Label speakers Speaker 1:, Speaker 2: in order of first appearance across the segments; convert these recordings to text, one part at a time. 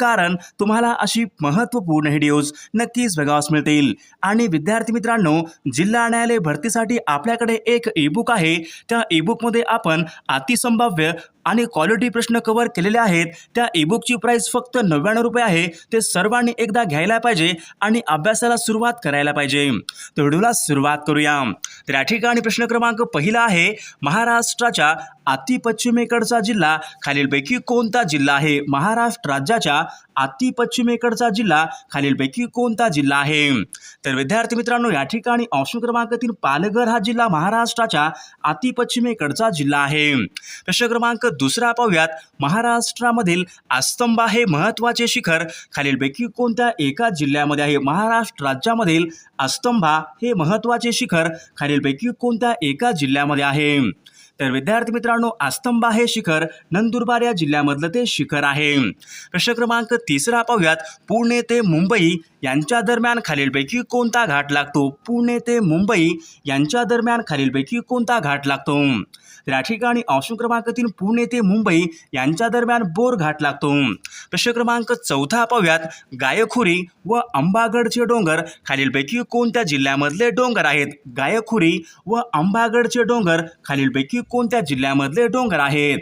Speaker 1: कारण तुम्हाला अशी महत्त्वपूर्ण व्हिडिओज नक्कीच बघावास मिळतील. आणि विद्यार्थी मित्रांनो जिल्हा न्यायालय भरतीसाठी आपल्याकडे एक ईबुक आहे. त्या ईबुकमध्ये आपण अतिसंभाव्य आणि क्वालिटी प्रश्न कव्हर केलेले आहेत. त्या ईबुकची प्राईस फक्त नव्याण्णव रुपये आहे. ते सर्वांनी एकदा घ्यायला पाहिजे आणि अभ्यासाला सुरुवात करायला पाहिजे. तर व्हिडिओला सुरुवात करूया. तर या ठिकाणी प्रश्न क्रमांक पहिला आहे. महाराष्ट्राच्या अति पश्चिमेकडचा जिल्हा खालीलपैकी कोणता जिल्हा आहे? महाराष्ट्र राज्याच्या अति पश्चिमेकडचा जिल्हा खालीलपैकी कोणता जिल्हा आहे? तर विद्यार्थी मित्रांनो या ठिकाणी ऑप्शन क्रमांक तीन पालघर हा जिल्हा महाराष्ट्राच्या अति पश्चिमेकडचा जिल्हा आहे. प्रश्न क्रमांक दुसरा पाहूयात. महाराष्ट्रामधील आस्तंबा हे महत्त्वाचे शिखर. खालीलपैकी कोणत्या एका जिल्ह्यामध्ये आहे? महाराष्ट्र राज्यामधील आस्तंभा हे महत्त्वाचे शिखर. खालीलपैकी कोणत्या एका जिल्ह्यामध्ये आहे? तर विद्यार्थी मित्रांनो आस्तंबा हे शिखर. नंदुरबार या जिल्ह्यामधलं ते शिखर आहे. प्रश्न क्रमांक तिसरा पाहूयात. पुणे ते मुंबई यांच्या दरम्यान खालीलपैकी कोणता घाट लागतो? पुणे ते मुंबई यांच्या दरम्यान खालीलपैकी कोणता घाट लागतो? त्या ठिकाणी ऑप्शन क्रमांक तीन पुणे ते मुंबई यांच्या दरम्यान बोर घाट लागतो. प्रश्न क्रमांक चौथा पाहूयात. गायखुरी व अंबागडचे डोंगर खालीलपैकी कोणत्या जिल्ह्यामधले डोंगर आहेत? गायखुरी व अंबागडचे डोंगर खालीलपैकी कोणत्या जिल्ह्यामधले डोंगर आहेत?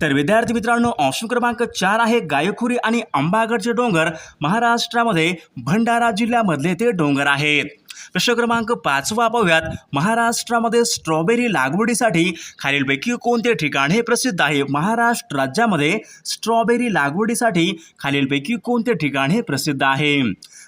Speaker 1: तर विद्यार्थी मित्रांनो ऑप्शन क्रमांक चार आहे गायखुरी आणि अंबागडचे डोंगर. महाराष्ट्रामध्ये भंडारा जिल्ह्यामधले ते डोंगर आहेत. प्रश्न क्रमांक पाचवा पाहूयात. महाराष्ट्रामध्ये स्ट्रॉबेरी लागवडीसाठी खालीलपैकी कोणते ठिकाण हे प्रसिद्ध आहे? महाराष्ट्र राज्यामध्ये स्ट्रॉबेरी लागवडीसाठी खालीलपैकी कोणते ठिकाण हे प्रसिद्ध आहे?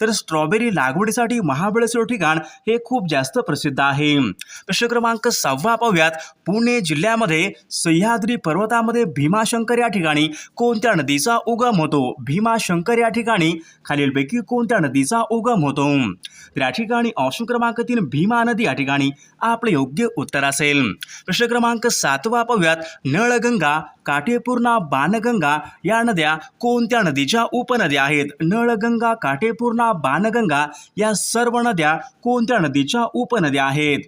Speaker 1: तर स्ट्रॉबेरी लागवडीसाठी महाबळेश्वर ठिकाण हे खूप जास्त प्रसिद्ध आहे. प्रश्न क्रमांक सहावा पाहूयात. पुणे जिल्ह्यामध्ये सह्याद्री पर्वतामध्ये भीमाशंकर या ठिकाणी कोणत्या नदीचा उगम होतो? भीमाशंकर या ठिकाणी खालीलपैकी कोणत्या नदीचा उगम होतो? तर या ठिकाणी ऑप्शन क्रमांक तीन भीमा नदी या ठिकाणी आपले योग्य उत्तर असेल. प्रश्न क्रमांक सातवा पाहूयात. नळगंगा काटेपूर्णा बाणगंगा या नद्या कोणत्या नदीच्या उपनद्या आहेत? नळगंगा काटेपूर्णा बाणगंगा या सर्व नद्या कोणत्या नदीच्या उपनद्या आहेत?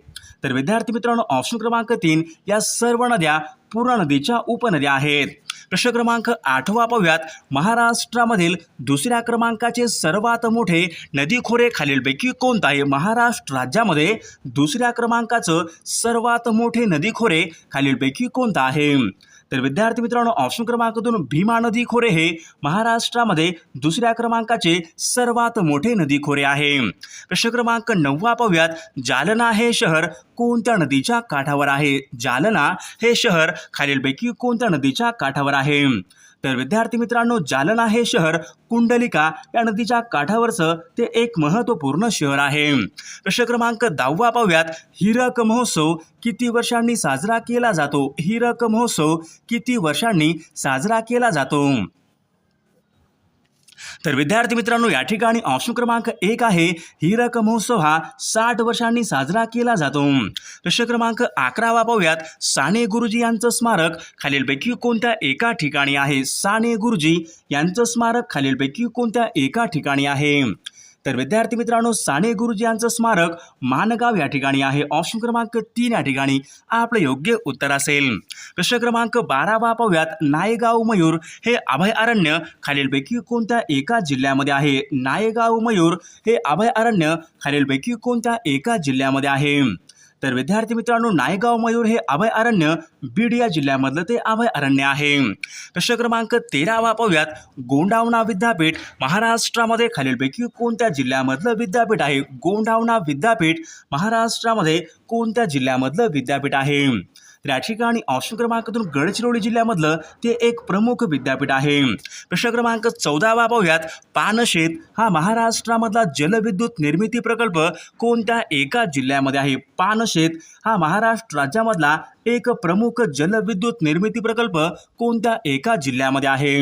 Speaker 1: तर विद्यार्थी मित्रांनो ऑप्शन क्रमांक तीन या सर्व नद्या पूर्णा नदीच्या उपनद्या आहेत. प्रश्न क्रमांक आठवा पाहूयात. महाराष्ट्रामधील दुसऱ्या क्रमांकाचे सर्वात मोठे नदी खोरे खालीलपैकी कोणतं आहे? महाराष्ट्र राज्यामध्ये दुसऱ्या क्रमांकाचं सर्वात मोठे नदी खोरे खालीलपैकी कोणतं आहे? तर विद्यार्थी मित्रांनो ऑप्शन क्रमांक दोन भीमा नदी खोरे हे महाराष्ट्रामध्ये दुसऱ्या क्रमांकाचे सर्वात मोठे नदी खोरे आहे. प्रश्न क्रमांक नववा पाहूयात. जालना हे शहर कोणत्या नदीच्या काठावर आहे? जालना हे शहर खालीलपैकी कोणत्या नदीच्या काठावर आहे? तर विद्यार्थी मित्रांनो जालना हे शहर कुंडलिका या नदीच्या काठावरचं ते एक महत्त्वपूर्ण शहर आहे. प्रश्न क्रमांक दहावा पाहूयात. हिरक महोत्सव किती वर्षांनी साजरा केला जातो? हिरक महोत्सव किती वर्षांनी साजरा केला जातो? तर विद्यार्थी मित्रांनो या ठिकाणी ऑप्शन क्रमांक एक आहे. हिरक महोत्सव हा साठ वर्षांनी साजरा केला जातो. प्रश्न क्रमांक अकरावा पाहूयात. साने गुरुजी यांचं स्मारक खालीलपैकी कोणत्या एका ठिकाणी आहे? साने गुरुजी यांचं स्मारक खालीलपैकी कोणत्या एका ठिकाणी आहे? तर विद्यार्थी मित्रांनो साने गुरुजी यांचं स्मारक मानगाव या ठिकाणी आहे. ऑप्शन क्रमांक तीन या ठिकाणी आपलं योग्य उत्तर असेल. प्रश्न क्रमांक बारावा पाहूयात. नायगाव मयूर हे अभयारण्य खालीलपैकी कोणत्या एका जिल्ह्यामध्ये आहे? नायगाव मयूर हे अभयारण्य खालीलपैकी कोणत्या एका जिल्ह्यामध्ये आहे? तर विद्यार्थी मित्रांनो नायगाव मयूर हे अभयारण्य बीड या जिल्ह्यामधलं ते अभयारण्य आहे. प्रश्न क्रमांक तेरावा पाहूयात गोंडावना विद्यापीठ महाराष्ट्रामध्ये खालीलपैकी कोणत्या जिल्ह्यामधलं विद्यापीठ आहे? गोंडावना विद्यापीठ महाराष्ट्रामध्ये कोणत्या जिल्ह्यामधलं विद्यापीठ आहे? तर या ठिकाणी ऑप्शन क्रमांकातून गडचिरोली जिल्ह्यामधलं ते एक प्रमुख विद्यापीठ आहे. प्रश्न क्रमांक चौदावा पाहूयात. पानशेत हा महाराष्ट्रामधला जलविद्युत निर्मिती प्रकल्प कोणत्या एका जिल्ह्यामध्ये आहे? पानशेत हा महाराष्ट्र राज्यामधला एक प्रमुख जलविद्युत निर्मिती प्रकल्प कोणत्या एका जिल्ह्यामध्ये आहे?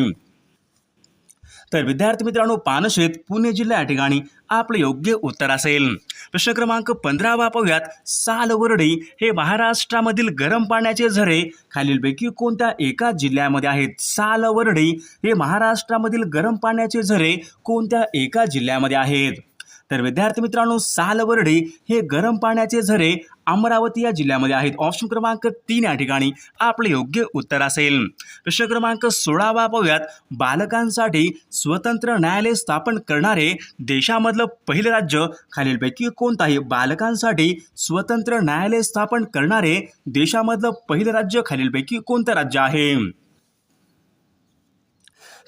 Speaker 1: तर विद्यार्थी मित्रांनो पानशेत पुणे जिल्हा या ठिकाणी आपलं योग्य उत्तर असेल. प्रश्न क्रमांक पंधरावा पाहूयात सालवर्डी हे महाराष्ट्रामधील गरम पाण्याचे झरे खालीलपैकी कोणत्या एका जिल्ह्यामध्ये आहेत? सालवर्डी हे महाराष्ट्रामधील गरम पाण्याचे झरे कोणत्या एका जिल्ह्यामध्ये आहेत? तर विद्यार्थी मित्रांनो सालवर्डे हे गरम पाण्याचे झरे अमरावती या जिल्ह्यामध्ये आहेत. ऑप्शन क्रमांक तीन या ठिकाणी आपले योग्य उत्तर असेल. प्रश्न क्रमांक सोळावा पाहूयात बालकांसाठी स्वतंत्र न्यायालय स्थापन करणारे देशामधलं पहिलं राज्य. खालीलपैकी कोणतं आहे बालकांसाठी स्वतंत्र न्यायालय स्थापन करणारे देशामधलं पहिलं राज्य खालीलपैकी कोणतं राज्य आहे?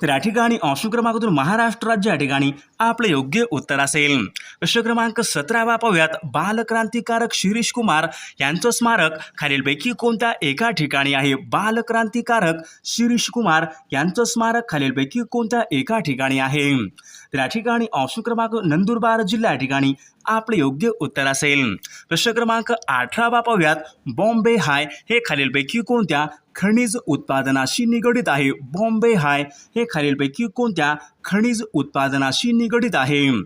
Speaker 1: तर या ठिकाणी ऑप्शन क्रमांकातून महाराष्ट्र राज्य या ठिकाणी आपलं योग्य उत्तर असेल. प्रश्न क्रमांक सतरावा पाहूयात. बालक्रांतिकारक शिरीष कुमार यांचं स्मारक खालीलपैकी कोणत्या एका ठिकाणी आहे? बालक्रांतिकारक शिरीष कुमार यांचं स्मारक खालीलपैकी कोणत्या एका ठिकाणी आहे? तर या ठिकाणी ऑप्शन क्रमांक नंदुरबार जिल्ह्या ठिकाणी आपलं योग्य उत्तर असेल. प्रश्न क्रमांक अठरावा पाहूयात. बॉम्बे हाय हे खालीलपैकी कोणत्या खनिज उत्पादनाशी निगडित आहे? बॉम्बे हाय हे खालीलपैकी कोणत्या खनिज उत्पादनाशी निगडित आहे.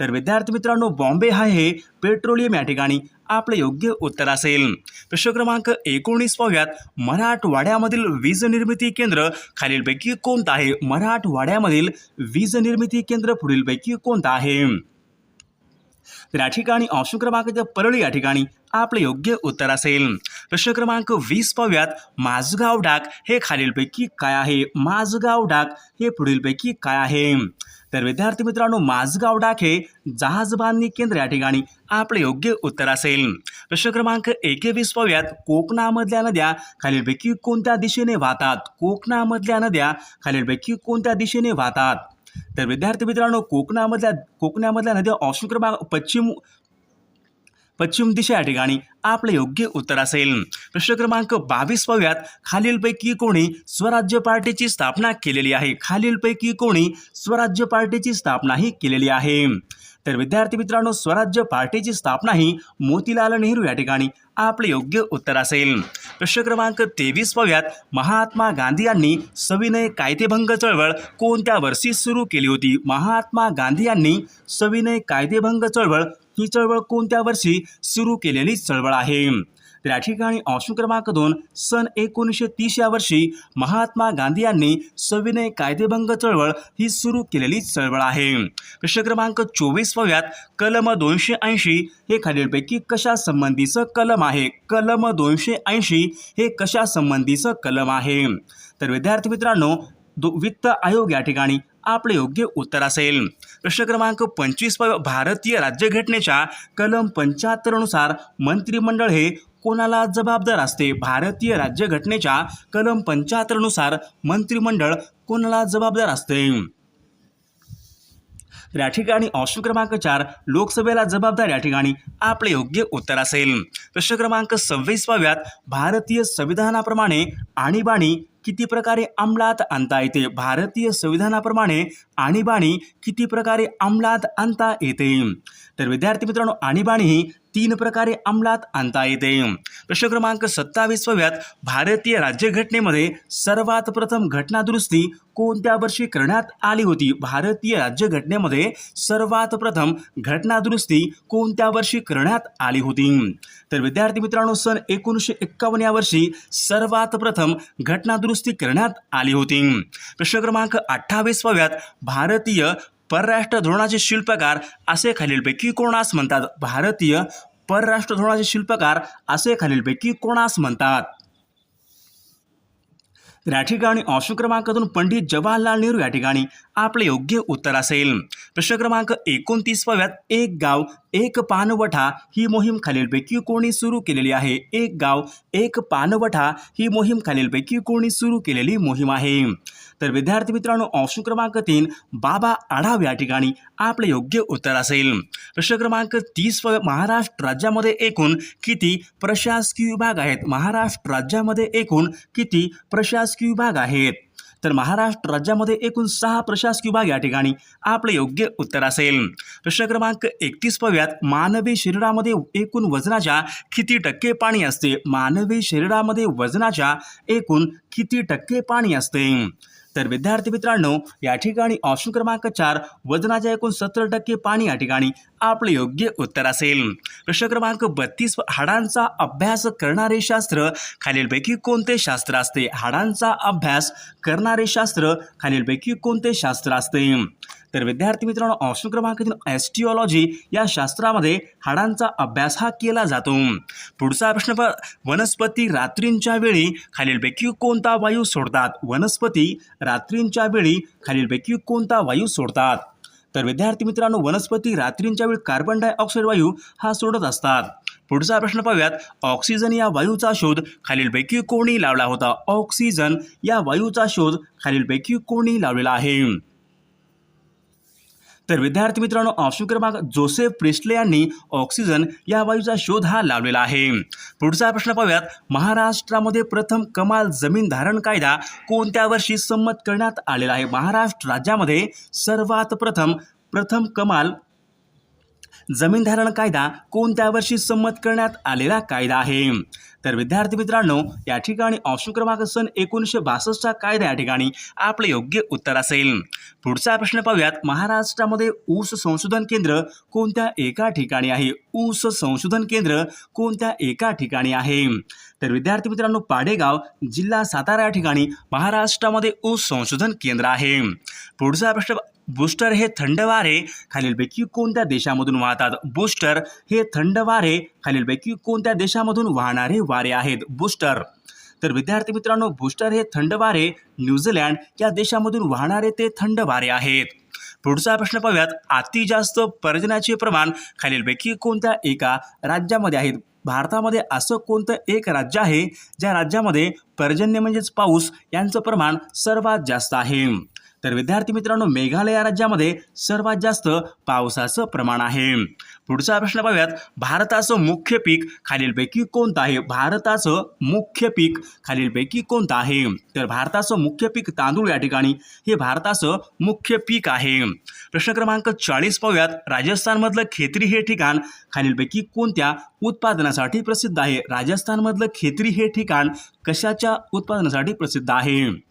Speaker 1: तर विद्यार्थी मित्रांनो बॉम्बे हा हे पेट्रोलियम या ठिकाणी आपलं योग्य उत्तर असेल. प्रश्न क्रमांक एकोणीस पाहूयात. मराठवाड्यामधील वीज निर्मिती केंद्र खालीलपैकी कोणतं आहे? मराठवाड्यामधील वीज निर्मिती केंद्र पुढीलपैकी कोणतं आहे? तर या ठिकाणी ऑप्शन क्रमांक परळी या ठिकाणी आपलं योग्य उत्तर असेल. प्रश्न क्रमांक वीस पाहूयात. माझगाव डाक हे खालीलपैकी काय आहे? माझगाव डाक हे पुढीलपैकी काय आहे? तर विद्यार्थी मित्रांनो माझगाव डाक हे जहाज बांधणी केंद्र या ठिकाणी आपलं योग्य उत्तर असेल. प्रश्न क्रमांक एकेवीस पाहूयात. कोकणामधल्या नद्या खालीलपैकी कोणत्या दिशेने वाहतात? कोकणामधल्या नद्या खालीलपैकी कोणत्या दिशेने वाहतात? तर विद्यार्थी मित्रांनो कोकणामधल्या कोकणामधल्या नद्या ऑप्शन क्रमांक पश्चिम पश्चिम दिशा या ठिकाणी आपलं योग्य उत्तर असेल. प्रश्न क्रमांक बावीस पाहूयात खालीलपैकी कोणी स्वराज्य पार्टीची स्थापना केलेली आहे? खालीलपैकी कोणी स्वराज्य पार्टीची स्थापना ही केलेली आहे. तर विद्यार्थी मित्रांनो स्वराज्य पार्टीची स्थापना ही मोतीलाल नेहरू या ठिकाणी आपले योग्य उत्तर असेल. प्रश्न क्रमांक तेवीस पाहूयात महात्मा गांधी यांनी सविनय कायदेभंग चळवळ कोणत्या वर्षी सुरू केली होती? महात्मा गांधी यांनी सविनय कायदेभंग चळवळ ही चळवळ कोणत्या वर्षी सुरू केलेली चळवळ आहे? तर या ठिकाणी ऑप्शन क्रमांक दोन सन एकोणीसशे तीस या वर्षी महात्मा गांधी यांनी सविनय कायदेभंग चळवळ ही सुरू केलेली चळवळ आहे. प्रश्न क्रमांक चोवीस पाहूयात कलम दोनशे ऐंशी हे खालीलपैकी कशा संबंधीचं कलम आहे? कलम दोनशे ऐंशी हे कशा संबंधीचं कलम आहे? तर विद्यार्थी मित्रांनो दो वित्त आयोग या ठिकाणी आपले योग्य उत्तर असेल. प्रश्न क्रमांक पंचवीस भारतीय राज्यघटनेच्या कलम पंच्याहत्तरनुसार मंत्रिमंडळ हे कोणाला जबाबदार असते? भारतीय राज्यघटनेच्या कलम पंच्याहत्तरनुसार मंत्रिमंडळ कोणाला जबाबदार असते? या ठिकाणी ऑप्शन क्रमांक चार लोकसभेला जबाबदार या ठिकाणी आपले योग्य उत्तर असेल. प्रश्न क्रमांक सव्वीस पाव्यात भारतीय संविधानाप्रमाणे आणीबाणी किती प्रकारे अंमलात आणता येते? भारतीय संविधानाप्रमाणे आणीबाणी किती प्रकारे अंमलात आणता येते? तर विद्यार्थी मित्रांनो आणीबाणी ही तीन प्रकारे अंमलात आणता येते. प्रश्न क्रमांक सत्तावीस पाव्यात भारतीय राज्यघटनेमध्ये सर्वात प्रथम घटनादुरुस्ती कोणत्या वर्षी करण्यात आली होती? भारतीय राज्यघटनेमध्ये सर्वात प्रथम घटनादुरुस्ती कोणत्या वर्षी करण्यात आली होती? तर विद्यार्थी मित्रांनो सन एकोणीसशे एक्कावन्न या वर्षी सर्वात प्रथम घटनादुरुस्ती करण्यात आली होती. प्रश्न क्रमांक अठ्ठावीस पाव्यात भारतीय परराष्ट्र धोरणाचे शिल्पकार असे खालीलपैकी कोणास म्हणतात? भारतीय परराष्ट्र धोरणाचे शिल्पकार असे खालीलपैकी कोणास म्हणतात? तर या ठिकाणी ऑप्शन क्रमांकातून पंडित जवाहरलाल नेहरू या ठिकाणी आपले योग्य उत्तर असेल. प्रश्न क्रमांक एकोणतीस पाव्यात एक गाव एक पानवठा ही मोहीम खालीलपैकी कोणी सुरू केलेली आहे? एक गाव एक पानवठा ही मोहीम खालीलपैकी कोणी सुरू केलेली मोहीम आहे? तर विद्यार्थी मित्रांनो ऑप्शन क्रमांक तीन बाबा आढाव या ठिकाणी आपले योग्य उत्तर असेल. प्रश्न क्रमांक तीस महाराष्ट्र राज्यामध्ये एकूण किती प्रशासकीय विभाग आहेत? महाराष्ट्र राज्यामध्ये एकूण किती प्रशासकीय विभाग आहेत? तर महाराष्ट्र राज्यामध्ये एकूण सहा प्रशासकीय विभाग या ठिकाणी आपले योग्य उत्तर असेल. प्रश्न क्रमांक एकतीस पव्यात मानवी शरीरामध्ये एकूण वजनाच्या किती टक्के पाणी असते? मानवी शरीरामध्ये वजनाच्या एकूण किती टक्के पाणी असते? तर विद्यार्थी मित्रांनो या ठिकाणी ऑप्शन क्रमांक चार वजनाच्या एकूण सत्तर टक्के पाणी या ठिकाणी आपले योग्य उत्तर असेल. प्रश्न क्रमांक बत्तीस हाडांचा अभ्यास करणारे शास्त्र खालीलपैकी कोणते शास्त्र असते? हाडांचा अभ्यास करणारे शास्त्र खालीलपैकी कोणते शास्त्र असते? तर विद्यार्थी मित्रांनो ऑप्शन क्रमांक तीन एस्टिओलॉजी या शास्त्रामध्ये हाडांचा अभ्यास हा केला जातो. पुढचा प्रश्न प वनस्पती रात्रींच्या वेळी खालीलपैकी कोणता वायू सोडतात? वनस्पती रात्रींच्या वेळी खालीलपैकी कोणता वायू सोडतात? तर विद्यार्थी मित्रांनो वनस्पती रात्रींच्या वेळी कार्बन डायऑक्साईड वायू हा सोडत असतात. पुढचा प्रश्न पाहूयात. ऑक्सिजन या वायूचा शोध खालीलपैकी कोणी लावला होता? ऑक्सिजन या वायूचा शोध खालीलपैकी कोणी लावलेला आहे? तर विद्यार्थी मित्रांनो ऑप्शन क्रमांक जोसेफ प्रिस्टले यांनी ऑक्सिजन या वायूचा शोध हा लावलेला आहे. पुढचा प्रश्न पाहूयात. महाराष्ट्रामध्ये प्रथम कमाल जमीन धारण कायदा कोणत्या वर्षी संमत करण्यात आलेला आहे? महाराष्ट्र राज्यामध्ये सर्वात प्रथम प्रथम कमाल जमीन धारण कायदा कोणत्या वर्षी संमत करण्यात आलेला कायदा आहे? तर विद्यार्थी मित्रांनो या ठिकाणी ऑप्शन क्रमांक सन एकोणीसशे बासष्टचा कायदा या ठिकाणी आपले योग्य उत्तर असेल. पुढचा प्रश्न पाहूयात महाराष्ट्रामध्ये ऊस संशोधन केंद्र कोणत्या एका ठिकाणी आहे? ऊस संशोधन केंद्र कोणत्या एका ठिकाणी आहे? तर विद्यार्थी मित्रांनो पाडेगाव जिल्हा सातारा या ठिकाणी महाराष्ट्रामध्ये ऊस संशोधन केंद्र आहे. पुढचा प्रश्न बूस्टर हे थंड वारे खालीलपैकी कोणत्या देशामधून वाहतात? बूस्टर हे थंड वारे खालीलपैकी कोणत्या देशामधून वाहणारे वारे आहेत? बूस्टर तर विद्यार्थी मित्रांनो बूस्टर हे थंड वारे न्यूझीलँड या देशामधून वाहणारे ते थंड वारे आहेत. पुढचा प्रश्न पाहूयात. अति जास्त पर्जन्याचे प्रमाण खालीलपैकी कोणत्या एका राज्यामध्ये आहेत? भारतामध्ये असं कोणतं एक राज्य आहे? ज्या राज्यामध्ये पर्जन्य म्हणजेच पाऊस यांचं प्रमाण सर्वात जास्त आहे. तर विद्यार्थी मित्रांनो मेघालय या राज्यामध्ये सर्वात जास्त पावसाचं प्रमाण आहे. पुढचा प्रश्न पाहूयात भारताचं मुख्य पीक खालीलपैकी कोणतं आहे? भारताचं मुख्य पीक खालीलपैकी कोणतं आहे? तर भारताचं मुख्य पीक तांदूळ या ठिकाणी हे भारताचं मुख्य पीक आहे. प्रश्न क्रमांक चाळीस पाहूयात राजस्थानमधलं खेत्री हे ठिकाण खालीलपैकी कोणत्या उत्पादनासाठी प्रसिद्ध आहे? राजस्थानमधलं खेत्री हे ठिकाण कशाच्या उत्पादनासाठी प्रसिद्ध आहे?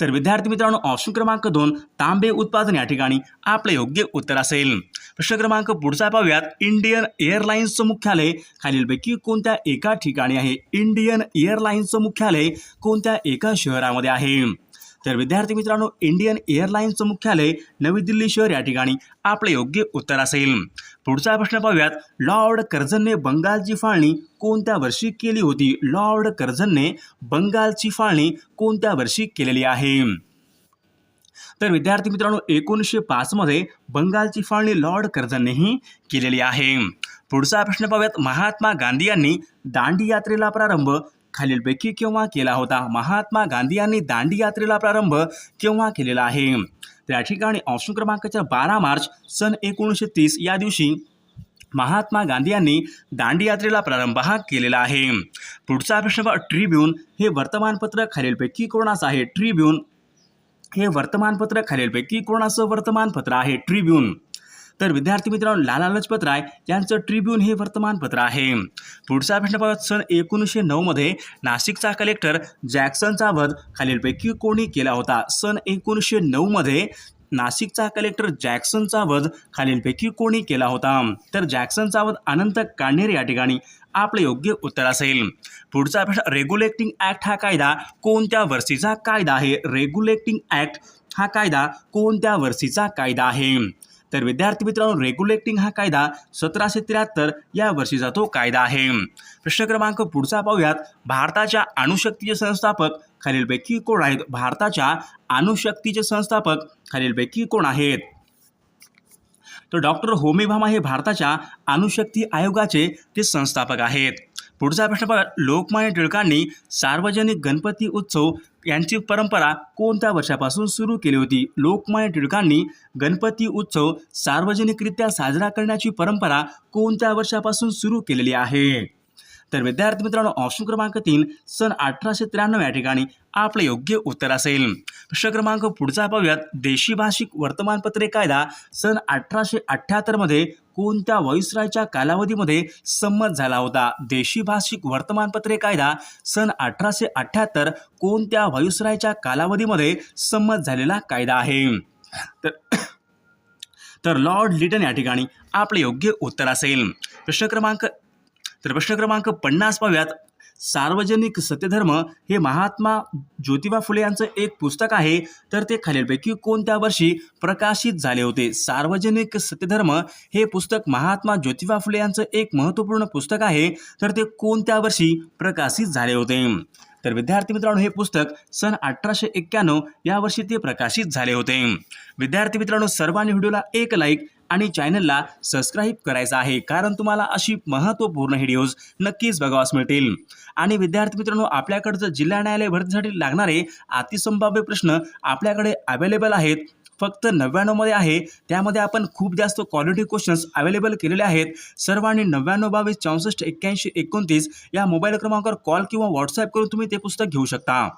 Speaker 1: तर विद्यार्थी मित्रांनो ऑप्शन क्रमांक दोन तांबे उत्पादन या ठिकाणी आपले योग्य उत्तर असेल. प्रश्न क्रमांक पुढचा पाहूयात. इंडियन एअरलाइन्सचं मुख्यालय खालीलपैकी कोणत्या एका ठिकाणी आहे? इंडियन एअरलाइन्सचं मुख्यालय कोणत्या एका शहरामध्ये आहे? तर विद्यार्थी मित्रांनो इंडियन एअरलाईन्सचं मुख्यालय नवी दिल्ली शहर या ठिकाणी आपले योग्य उत्तर असेल. पुढचा प्रश्न पाहूयात लॉर्ड कर्झनने बंगालची फाळणी कोणत्या वर्षी केली होती? लॉर्ड कर्झनने बंगालची फाळणी कोणत्या वर्षी केलेली आहे? तर विद्यार्थी मित्रांनो एकोणीसशे पाचमध्ये बंगालची फाळणी लॉर्ड कर्झननेही केलेली आहे. पुढचा प्रश्न पाहूयात महात्मा गांधी यांनी दांडी यात्रेला प्रारंभ खालीलपैकी केव्हा केला होता? महात्मा गांधी यांनी दांडी यात्रेला प्रारंभ केव्हा केलेला आहे? त्या ठिकाणी ऑप्शन क्रमांकाच्या बारा मार्च सन एकोणीसशे तीस या दिवशी महात्मा गांधी यांनी दांडी यात्रेला प्रारंभ हा केलेला आहे. पुढचा प्रश्न ट्रिब्यून हे वर्तमानपत्र खालीलपैकी कोणाचं आहे? ट्रिब्यून हे वर्तमानपत्र खालीलपैकी कोणाचं वर्तमानपत्र आहे? ट्रिब्यून तर विद्यार्थी मित्रांनो लाला लजपत राय यांचं ट्रिब्यून हे वर्तमानपत्र आहे. पुढचा प्रश्न पाहत सन एकोणीसशे नऊमध्ये नाशिकचा कलेक्टर जॅक्सनचा वध खालीलपैकी कोणी केला होता? सन एकोणीसशे नऊमध्ये नाशिकचा कलेक्टर जॅक्सनचा वध खालीलपैकी कोणी केला होता? तर जॅक्सनचा वध अनंत कांढेरे या ठिकाणी आपले योग्य उत्तर असेल. पुढचा प्रश्न रेग्युलेटिंग ॲक्ट हा कायदा कोणत्या वर्षीचा कायदा आहे? रेग्युलेटिंग ॲक्ट हा कायदा कोणत्या वर्षीचा कायदा आहे? तर विद्यार्थी मित्रांनो रेग्युलेटिंग हा कायदा सतराशे त्र्याहत्तर या वर्षीचा तो कायदा आहे. प्रश्न क्रमांक पुढचा पाहूयात. भारताच्या अणुशक्तीचे संस्थापक खालीलपैकी कोण आहेत? भारताच्या अणुशक्तीचे संस्थापक खालीलपैकी कोण आहेत? तर डॉक्टर होमी भामा हे भारताच्या अणुशक्ती आयोगाचे ते संस्थापक आहेत. पुढचा प्रश्न बघा लोकमान्य टिळकांनी सार्वजनिक गणपती उत्सव यांची परंपरा कोणत्या वर्षापासून सुरू केली होती? लोकमान्य टिळकांनी गणपती उत्सव सार्वजनिकरित्या साजरा करण्याची परंपरा कोणत्या वर्षापासून सुरू केलेली आहे? तर विद्यार्थी मित्रांनो ऑप्शन क्रमांक तीन सन अठराशे त्र्याण्णव या ठिकाणी आपलं योग्य उत्तर असेल. प्रश्न क्रमांक पुढचा पाहूयात. देशी भाषिक वर्तमानपत्रे कायदा सन अठराशे अठ्ठ्याहत्तरमध्ये कोणत्या व्हॉइसरायच्या कालावधीमध्ये संमत झाला होता? देशी भाषिक वर्तमानपत्रे कायदा सन अठराशे अठ्ठ्याहत्तर कोणत्या व्हॉइसरायच्या कालावधीमध्ये संमत झालेला कायदा आहे? तर तर लॉर्ड लिटन या ठिकाणी आपले योग्य उत्तर असेल. प्रश्न क्रमांक तर प्रश्न क्रमांक पन्नास पाहूयात. सार्वजनिक सत्यधर्म हे महात्मा ज्योतिबा फुले यांचं एक पुस्तक आहे. तर ते खालीलपैकी कोणत्या वर्षी प्रकाशित झाले होते? सार्वजनिक सत्यधर्म हे पुस्तक महात्मा ज्योतिबा फुले यांचं एक महत्त्वपूर्ण पुस्तक आहे. तर ते कोणत्या वर्षी प्रकाशित झाले होते? तर विद्यार्थी मित्रांनो हे पुस्तक सन अठराशे एक्क्याण्णव या वर्षी ते प्रकाशित झाले होते. विद्यार्थी मित्रांनो सर्वांनी व्हिडिओला एक लाईक आणि चॅनलला सबस्क्राईब करायचं आहे कारण तुम्हाला अशी महत्त्वपूर्ण व्हिडिओज नक्कीच बघावास मिळतील. आणि विद्यार्थी मित्रांनो आपल्याकडचं जिल्हा न्यायालय भरतीसाठी लागणारे अतिसंभाव्य प्रश्न आपल्याकडे अवेलेबल आहेत. फक्त नव्याण्णवमध्ये आहे. त्यामध्ये आपण खूप जास्त क्वालिटी क्वेश्चन्स अवेलेबल केलेले आहेत. सर्वांनी नव्याण्णव बावीस चौसष्ट एक्क्याऐंशी एकोणतीस या मोबाईल क्रमांकावर कॉल किंवा व्हॉट्सॲप करून तुम्ही ते पुस्तक घेऊ शकता.